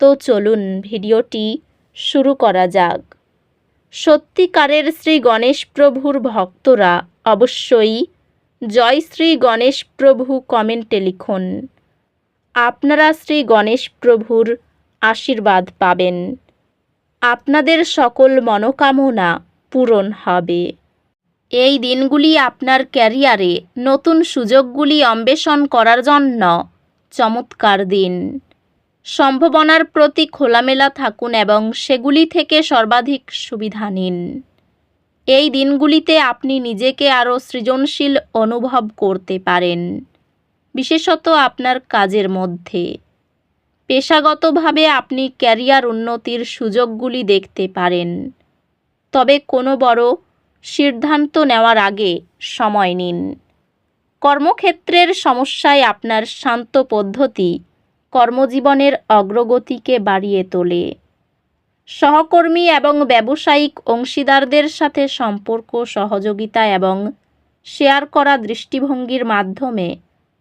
তো চলুন ভিডিওটি শুরু করা যাক। সত্যিকারের শ্রী গণেশ প্রভুর ভক্তরা অবশ্যই জয় শ্রী গণেশ প্রভু কমেন্টে লিখুন। আপনারা শ্রী গণেশ প্রভুর আশীর্বাদ পাবেন। আপনাদের সকল মনোকামনা পূরণ হবে। এই দিনগুলি আপনার ক্যারিয়ারে নতুন সুযোগগুলি অন্বেষণ করার জন্য চমৎকার দিন। সম্ভাবনার প্রতি খোলামেলা থাকুন এবং সেগুলি থেকে সর্বাধিক সুবিধা নিন। এই দিনগুলিতে আপনি নিজেকে আরও সৃজনশীল অনুভব করতে পারেন, বিশেষত আপনার কাজের মধ্যে। পেশাগতভাবে আপনি ক্যারিয়ার উন্নতির সুযোগগুলি দেখতে পারেন, তবে কোনো বড় সিদ্ধান্ত নেওয়ার আগে সময় নিন। কর্মক্ষেত্রের সমস্যায় আপনার শান্ত পদ্ধতি কর্মজীবনের অগ্রগতিকে বাড়িয়ে তোলে। সহকর্মী এবং ব্যবসায়িক অংশীদারদের সাথে সম্পর্ক, সহযোগিতা এবং শেয়ার করা দৃষ্টিভঙ্গির মাধ্যমে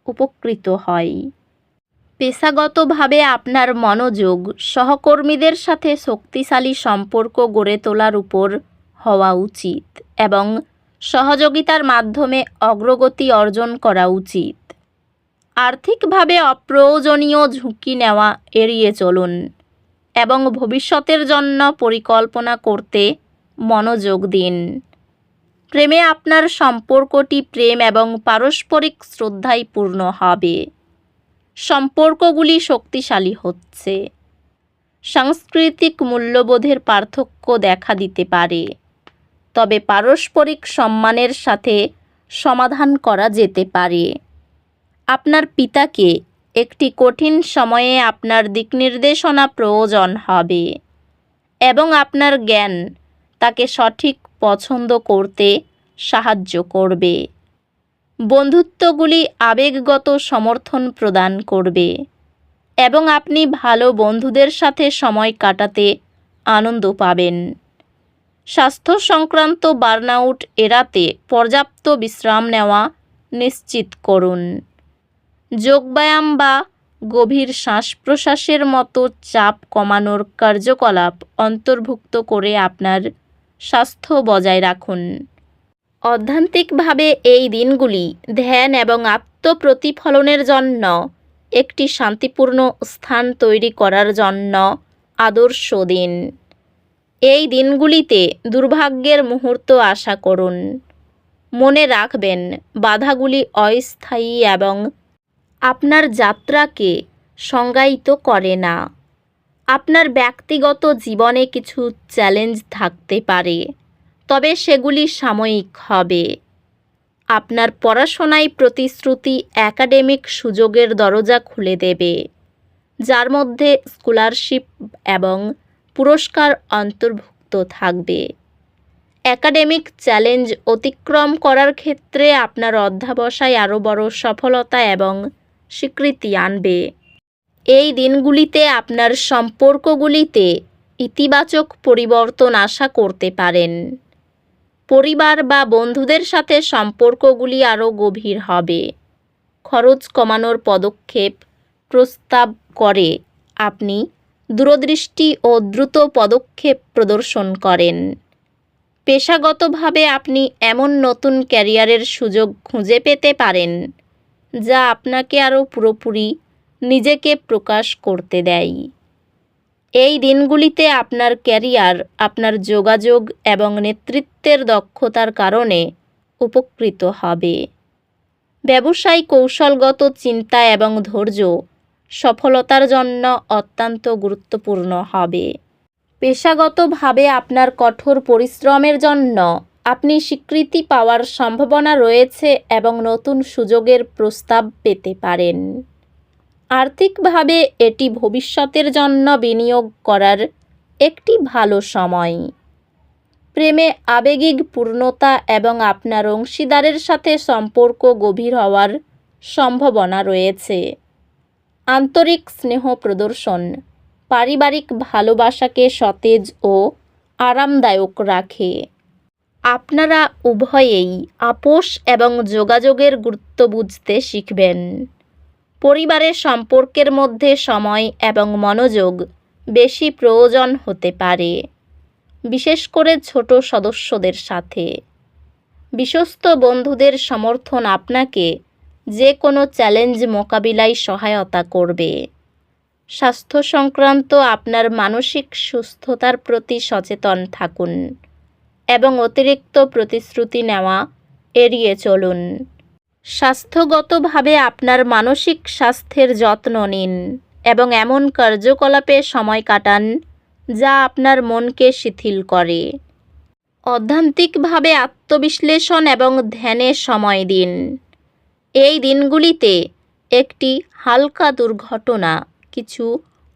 উপকৃত হয়। পেশাগতভাবে আপনার মনোযোগ সহকর্মীদের সাথে শক্তিশালী সম্পর্ক গড়ে তোলার উপর হওয়া উচিত এবং সহযোগিতার মাধ্যমে অগ্রগতি অর্জন করা উচিত। আর্থিকভাবে অপ্রয়োজনীয় ঝুঁকি নেওয়া এড়িয়ে চলুন এবং ভবিষ্যতের জন্য পরিকল্পনা করতে মনোযোগ দিন। প্রেমে আপনার সম্পর্কটি প্রেম এবং পারস্পরিক শ্রদ্ধায় পূর্ণ হবে। সম্পর্কগুলি শক্তিশালী হচ্ছে। সাংস্কৃতিক মূল্যবোধের পার্থক্য দেখা দিতে পারে। তবে পারস্পরিক সম্মানের সাথে সমাধান করা যেতে পারে। আপনার পিতাকে একটি কঠিন সময়ে আপনার দিকনির্দেশনা প্রয়োজন হবে এবং আপনার জ্ঞান তাকে সঠিক পছন্দ করতে সাহায্য করবে। বন্ধুত্বগুলি আবেগগত সমর্থন প্রদান করবে এবং আপনি ভালো বন্ধুদের সাথে সময় কাটাতে আনন্দ পাবেন। স্বাস্থ্য সংক্রান্ত বার্নআউট এড়াতে পর্যাপ্ত বিশ্রাম নেওয়া নিশ্চিত করুন। যোগব্যায়াম বা গভীর শ্বাস প্রশ্বাসের মতো চাপ কমানোর কার্যকলাপ অন্তর্ভুক্ত করে আপনার স্বাস্থ্য বজায় রাখুন। অধ্যান্তিকভাবে এই দিনগুলি ধ্যান এবং আত্মপ্রতিফলনের জন্য একটি শান্তিপূর্ণ স্থান তৈরি করার জন্য আদর্শ দিন। এই দিনগুলিতে দুর্ভাগ্যের মুহূর্ত আশা করুন। মনে রাখবেন, বাধাগুলি অস্থায়ী এবং আপনার যাত্রাকে সংজ্ঞায়িত করে না। আপনার ব্যক্তিগত জীবনে কিছু চ্যালেঞ্জ থাকতে পারে, তবে সেগুলি সাময়িক হবে। আপনার পড়াশোনায় প্রতিশ্রুতি একাডেমিক সুযোগের দরজা খুলে দেবে, যার মধ্যে স্কলারশিপ এবং পুরস্কার অন্তর্ভুক্ত থাকবে। একাডেমিক চ্যালেঞ্জ অতিক্রম করার ক্ষেত্রে আপনার অধ্যাবসায় আরও বড় সফলতা এবং স্বীকৃতি আনবে। এই দিনগুলিতে আপনার সম্পর্কগুলিতে ইতিবাচক পরিবর্তন আশা করতে পারেন। পরিবার বা বন্ধুদের সাথে সম্পর্কগুলি আরও গভীর হবে। খরচ কমানোর পদক্ষেপ প্রস্তাব করে আপনি দূরদৃষ্টি ও দ্রুত পদক্ষেপ প্রদর্শন করেন। পেশাগতভাবে আপনি এমন নতুন ক্যারিয়ারের সুযোগ খুঁজে পেতে পারেন। যা আপনাকে আরও পুরোপুরি নিজেকে প্রকাশ করতে দেয়। এই দিনগুলিতে আপনার ক্যারিয়ার, আপনার যোগাযোগ এবং নেতৃত্বের দক্ষতার কারণে উপকৃত হবে। ব্যবসায় কৌশলগত চিন্তা এবং ধৈর্য সফলতার জন্য অত্যন্ত গুরুত্বপূর্ণ হবে। পেশাগতভাবে আপনার কঠোর পরিশ্রমের জন্য আপনি স্বীকৃতি পাওয়ার সম্ভাবনা রয়েছে এবং নতুন সুযোগের প্রস্তাব পেতে পারেন। আর্থিকভাবে এটি ভবিষ্যতের জন্য বিনিয়োগ করার একটি ভালো সময়। প্রেমে আবেগিক পূর্ণতা এবং আপনার অংশীদারের সাথে সম্পর্ক গভীর হওয়ার সম্ভাবনা রয়েছে। আন্তরিক স্নেহ প্রদর্শন, পারিবারিক ভালোবাসাকে সতেজ ও আরামদায়ক রাখে। আপনারা উভয়েই আপোষ এবং যোগাযোগের গুরুত্ব বুঝতে শিখবেন। পরিবারের সম্পর্কের মধ্যে সময় এবং মনোযোগ বেশি প্রয়োজন হতে পারে, বিশেষ করে ছোট সদস্যদের সাথে। বিশ্বস্ত বন্ধুদের সমর্থন আপনাকে যে কোনো চ্যালেঞ্জ মোকাবিলায় সহায়তা করবে। স্বাস্থ্য সংক্রান্ত আপনার মানসিক সুস্থতার প্রতি সচেতন থাকুন। এবং অতিরিক্ত প্রতিশ্রুতি নেওয়া, এড়িয়ে চলুন। স্বাস্থ্যগতভাবে আপনার মানসিক স্বাস্থ্যের যত্ন নিন এবং এমন কার্যকলাপে সময় কাটান যা আপনার মনকে শিথিল করে। অধ্যান্তিকভাবে আত্মবিশ্লেষণ এবং ধ্যানে সময় দিন। এই দিনগুলিতে একটি হালকা দুর্ঘটনা, কিছু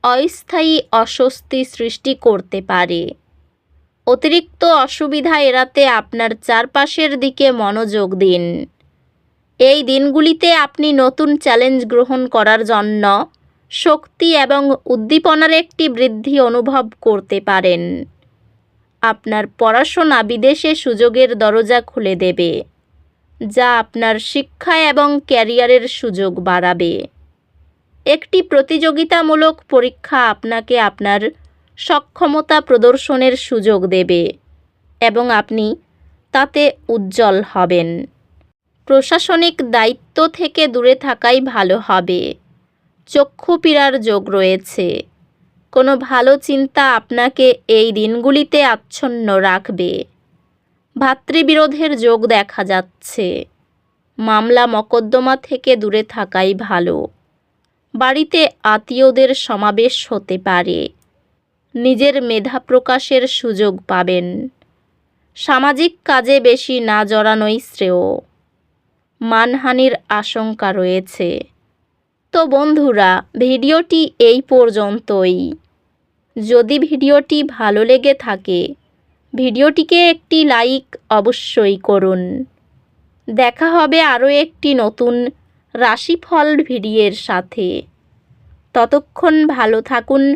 অস্থায়ী অস্বস্তি সৃষ্টি করতে পারে। অতিরিক্ত অসুবিধা এড়াতে আপনার চারপাশের দিকে মনোযোগ দিন। এই দিনগুলিতে আপনি নতুন চ্যালেঞ্জ গ্রহণ করার জন্য শক্তি এবং উদ্দীপনার একটি বৃদ্ধি অনুভব করতে পারেন। আপনার পড়াশোনা বিদেশে সুযোগের দরজা খুলে দেবে, যা আপনার শিক্ষা এবং ক্যারিয়ারের সুযোগ বাড়াবে। একটি প্রতিযোগিতামূলক পরীক্ষা আপনাকে আপনার সক্ষমতা প্রদর্শনের সুযোগ দেবে এবং আপনি তাতে উজ্জ্বল হবেন। প্রশাসনিক দায়িত্ব থেকে দূরে থাকাই ভালো হবে। চক্ষু পীড়ার যোগ রয়েছে। কোনো ভালো চিন্তা আপনাকে এই দিনগুলিতে আচ্ছন্ন রাখবে। ভাতৃবিরোধের যোগ দেখা যাচ্ছে। মামলা মকদ্দমা থেকে দূরে থাকাই ভালো। বাড়িতে আত্মীয়দের সমাবেশ হতে পারে। নিজের মেধা প্রকাশের সুযোগ পাবেন। সামাজিক কাজে বেশি না জড়ানোই শ্রেয়। মানহানির আশঙ্কা রয়েছে। তো বন্ধুরা, ভিডিওটি এই পর্যন্তই। যদি ভিডিওটি ভালো লেগে থাকে, ভিডিওটিকে একটি লাইক অবশ্যই করুন। দেখা হবে আরও একটি নতুন রাশিফল ভিডিওর সাথে। ততক্ষণ ভালো থাকুন